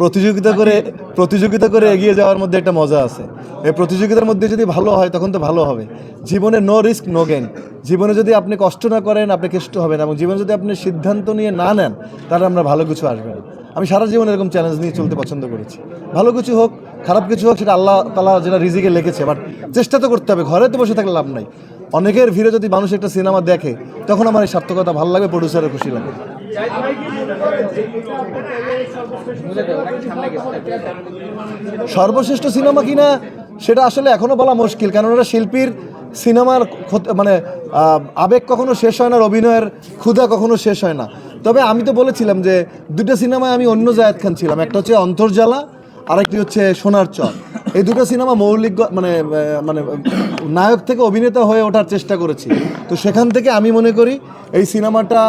প্রতিযোগিতা করে প্রতিযোগিতা করে এগিয়ে যাওয়ার মধ্যে একটা মজা আছে। এই প্রতিযোগিতার মধ্যে যদি ভালো হয়, তখন তো ভালো হবে। জীবনে নো রিস্ক নো গেন জীবনে যদি আপনি কষ্ট না করেন, আপনি কষ্ট হবেন এবং জীবনে যদি আপনি সিদ্ধান্ত নিয়ে না নেন, তাহলে আমরা ভালো কিছু আসবে আমি সারা জীবন এরকম চ্যালেঞ্জ নিয়ে চলতে পছন্দ করেছি। ভালো কিছু হোক, খারাপ কিছু হোক, সেটা আল্লাহ তালা যেটা রিজিকে লিখেছে বাট চেষ্টা তো করতে হবে। ঘরে তো বসে থাকলে লাভ নাই। অনেকের ভিড়ে যদি মানুষ একটা সিনেমা দেখে, তখন আমার এই সার্থকতা ভালো লাগে প্রডিউসারের খুশি লাগে সর্বশ্রেষ্ঠ সিনেমা কিনা, সেটা আসলে এখনও বলা মুশকিল, কারণ ওরা শিল্পীর সিনেমার মানে আবেগ কখনো শেষ হয় না অভিনয়ের ক্ষুধা কখনো শেষ হয় না। তবে আমি তো বলেছিলাম যে, দুটো সিনেমায় আমি অন্য জায়দ খান ছিলাম, একটা হচ্ছে অন্তর্জালা, আরেকটি হচ্ছে সোনার চর। এই দুটো সিনেমা মৌলিক মানে মানে নায়ক থেকে অভিনেতা হয়ে ওঠার চেষ্টা করেছি। তো সেখান থেকে আমি মনে করি, এই সিনেমাটা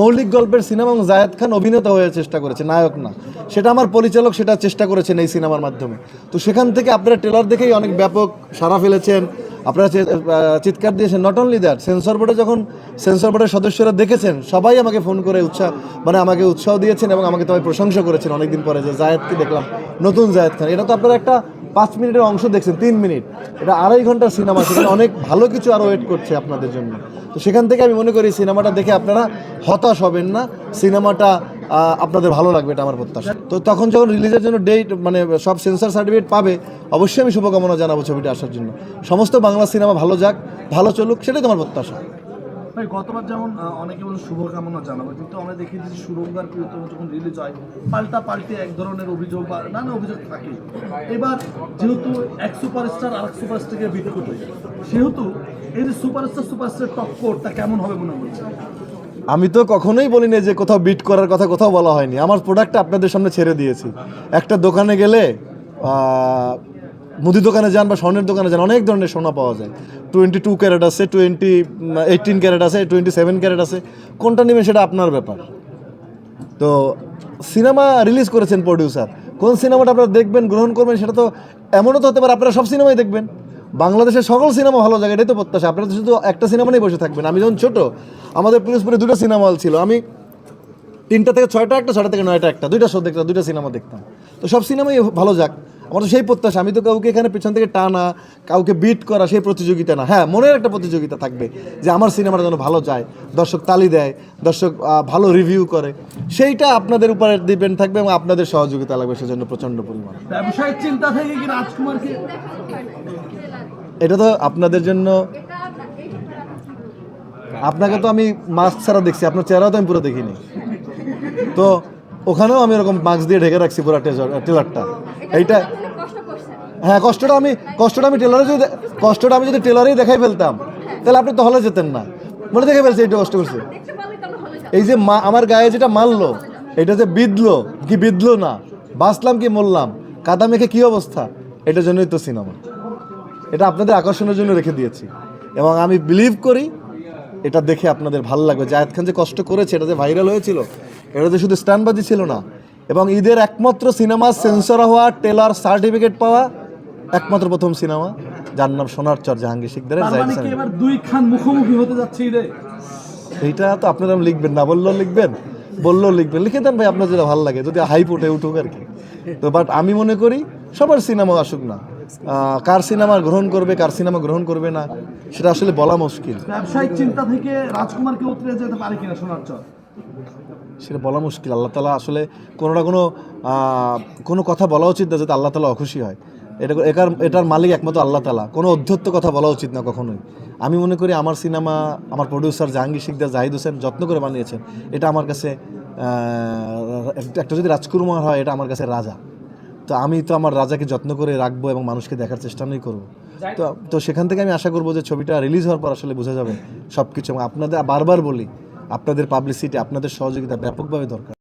মৌলিক গল্পের সিনেমা এবং জায়েদ খান অভিনেতা হয়ে চেষ্টা করেছে, নায়ক না। সেটা আমার পরিচালক সেটা চেষ্টা করেছেন এই সিনেমার মাধ্যমে। তো সেখান থেকে আপনারা ট্রেলার দেখেই অনেক ব্যাপক সাড়া ফেলেছেন। আপনারা চিৎকার দিয়েছেন নট অনলি দ্যাট সেন্সর বোর্ডে যখন সেন্সর বোর্ডের সদস্যরা দেখেছেন, সবাই আমাকে ফোন করে উৎসাহ মানে আমাকে উৎসাহ দিয়েছেন এবং আমাকে তবে প্রশংসা করেছেন অনেকদিন পরে যে জায়েদকে দেখলাম, নতুন জায়েদ খান। এটা তো আপনারা একটা পাঁচ মিনিটের অংশ দেখছেন, তিন মিনিট। এটা আড়াই ঘণ্টার সিনেমা, সেখানে অনেক ভালো কিছু আরও ওয়েট করছে আপনাদের জন্য। তো সেখান থেকে আমি মনে করি সিনেমাটা দেখে আপনারা হতাশ হবেন না। সিনেমাটা আপনাদের ভালো লাগবে এটা আমার প্রত্যাশা। তো তখন যখন রিলিজের জন্য ডেট মানে সব সেন্সার সার্টিফিকেট পাবে, অবশ্যই আমি শুভকামনা জানাব ছবিটা আসার জন্য। সমস্ত বাংলা সিনেমা ভালো যাক, ভালো চলুক, সেটাই তোমার প্রত্যাশা। ভাই, গতবার যেমন অনেকে বলে শুভকামনা জানাব, কিন্তু আমরা দেখি যে সুরঙ্গার প্রিয়তম যখন রিলিজ হয়, পাল্টা পাল্টে এক ধরনের অভিযোগ বা নানা অভিযোগ থাকে। এবার যেহেতু এক সুপারস্টার আর এক সুপারস্টারকে বিট করতে সেহেতু এই যে সুপারস্টার সুপারস্টার টক্করটা কেমন হবে মনে হচ্ছে? আমি তো কখনোই বলি না যে কোথাও বিট করার কথা কোথাও বলা হয়নি। আমার প্রোডাক্টটা আপনাদের সামনে ছেড়ে দিয়েছি। একটা দোকানে গেলে মুদি দোকানে যান বা স্বর্ণের দোকানে যান, অনেক ধরনের সোনা পাওয়া যায়। টোয়েন্টি টু ক্যারেট আছে টোয়েন্টি এইটিন ক্যারেট আছে টোয়েন্টি সেভেন ক্যারেট আছে। কোনটা নেবেন সেটা আপনার ব্যাপার। তো সিনেমা রিলিজ করেছেন প্রডিউসার কোন সিনেমাটা আপনারা দেখবেন, গ্রহণ করবেন সেটা তো এমনও তো হতে পারে, আপনারা সব সিনেমাই দেখবেন। বাংলাদেশের সকল সিনেমা ভালো জায়গা এটাই তো প্রত্যাশা। আপনারা তো শুধু একটা সিনেমা নিয়ে বসে থাকবেন। আমি যখন ছোট, আমাদের পিরোজপুরে দুটো সিনেমা হল ছিল। আমি তিনটা থেকে ছয়টা একটা, ছয়টা থেকে নয়টা একটা, দুইটা শো দেখতাম, দুইটা সিনেমা দেখতাম। তো সব সিনেমাই ভালো যাক। আমার তো সেই প্রত্যাশা। আমি তো কাউকে এখানে পেছন থেকে টানা কাউকে বিট করা সেই প্রতিযোগিতা না। হ্যাঁ মনের একটা প্রতিযোগিতা থাকবে যে আমার সিনেমাটা যেন ভালো যায় দর্শক তালি দেয় দর্শক ভালো রিভিউ করে। সেইটা আপনাদের উপরে ডিপেন্ড থাকবে এবং আপনাদের সহযোগিতা লাগবে সেজন্য প্রচণ্ড পরিমাণ। ব্যবসায়িক চিন্তা থেকে কি রাজকুমারকে এটা তো আপনাদের জন্য আপনাকে তো আমি মাস্ক ছাড়া দেখছি। আপনার চেহারাও তো আমি পুরো দেখিনি। তো ওখানেও আমি এরকম মাস্ক দিয়ে ঢেকে রাখছি পুরো টেলারটা এইটা হ্যাঁ কষ্টটা আমি কষ্টটা আমি টেলারে যদি কষ্টটা আমি যদি টেলারেই দেখাই ফেলতাম তাহলে আপনি তো হলে যেতেন না। মনে দেখে ফেলছে এইটা কষ্ট করছে। এই যে মা আমার গায়ে যেটা মারলো এটা যে বিঁধলো কি বিঁধলো না? বাঁচলাম কি মরলাম? কাদা মেখে কী অবস্থা? এটার জন্যই তো সিনেমা এটা আপনাদের আকর্ষণের জন্য রেখে দিয়েছি। এবং আমি বিলিভ করি এটা দেখে আপনাদের ভালো লাগবে। জায়েদ খান যে কষ্ট করেছে এটা যে ভাইরাল হয়েছিল এটা তো শুধু স্ট্যান্ডবাজি ছিল না এবং ঈদের একমাত্র সিনেমা সেন্সর হওয়া টেলার সার্টিফিকেট পাওয়া একমাত্র প্রথম সিনেমা যার নাম সোনার চর জাহাঙ্গীর শিকদারের মানে কি খান এবার দুই খান মুখোমুখি হতে যাচ্ছে রে এইটা তো আপনারা লিখবেন না বললেও লিখবেন বললেও লিখবেন। লিখে দেন ভাই আপনার যেটা ভালো লাগে যদি হাইপ উঠে উঠুক আর কি। তো বাট আমি মনে করি সবার সিনেমা আসুক না। কার সিনেমা গ্রহণ করবে কার সিনেমা গ্রহণ করবে না সেটা আসলে বলা মুশকিল। ব্যবসায়িক চিন্তা থেকে রাজকুমারকে উতরে যেতে পারে কিনা শোনার চর? সেটা বলা মুশকিল। আল্লাহ তালা আসলে কোনো না কোনো কোনো কথা বলা উচিত না যাতে আল্লাহ তালা অখুশি হয়। এটা এটার এটার মালিক একমাত্র আল্লাহ তালা কোনো অধ্যত্ত কথা বলা উচিত না কখনোই। আমি মনে করি আমার সিনেমা আমার প্রডিউসার জাহাঙ্গীর শিকদার জাহিদ হোসেন যত্ন করে বানিয়েছেন। এটা আমার কাছে একটা যদি রাজকুমার হয় এটা আমার কাছে রাজা। তো আমি তো আমার রাজাকে যত্ন করে রাখব এবং মানুষকে দেখার চেষ্টা নেই করব। তো তো সেখান থেকে আমি আশা করব যে ছবিটা রিলিজ হওয়ার পর আসলে বোঝা যাবে সব কিছু এবং আপনাদের বারবার বলি আপনাদের পাবলিসিটি আপনাদের সহযোগিতা ব্যাপকভাবে দরকার।